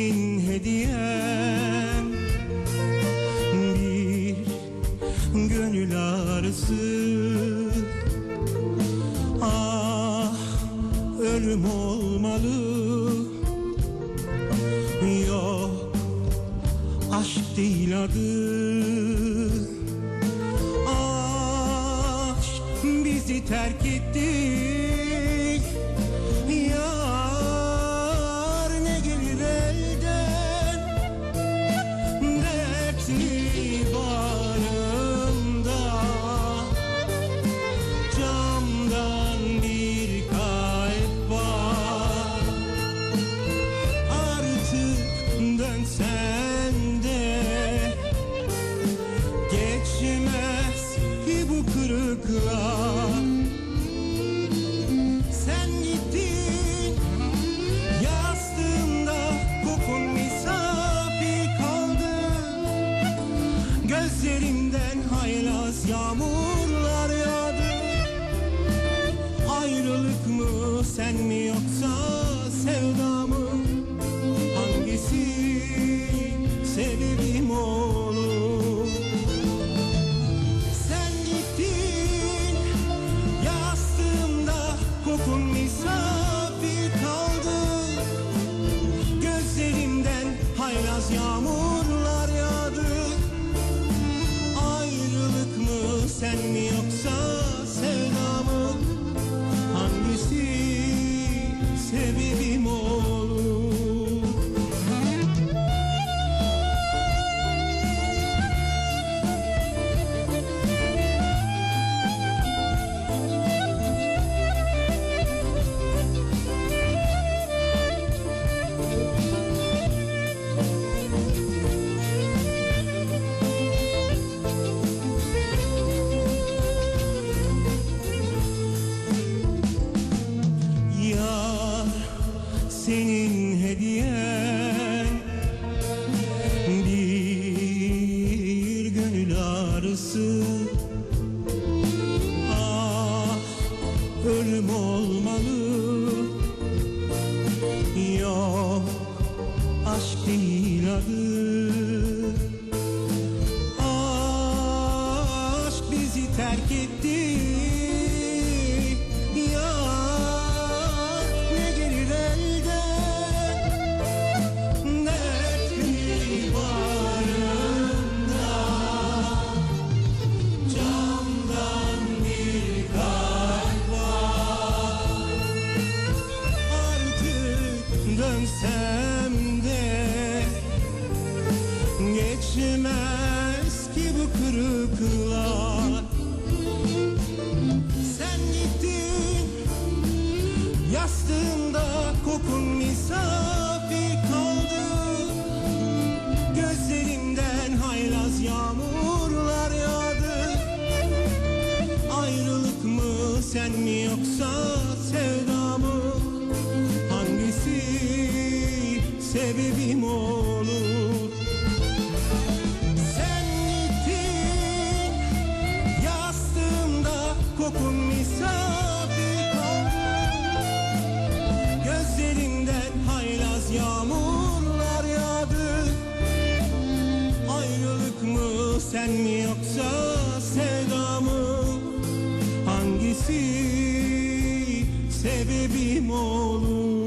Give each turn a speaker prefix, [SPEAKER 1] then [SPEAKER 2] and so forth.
[SPEAKER 1] senin hediyen. Bir gönül ağrısı Ah ölüm olmalı. Yok aşk değil adı. Aşk bizi terk etti. Yağmurlar yağdı. Ayrılık mı sen mi yoksa sevda senin hediyen. Bir gönül ağrısı Ah ölüm olmalı. Yok aşk değil adı. Aşk bizi terk etti dönsem de Geçmez ki bu kırıklar mı sen mi yoksa sevda mı Hangisi? Sebebim olur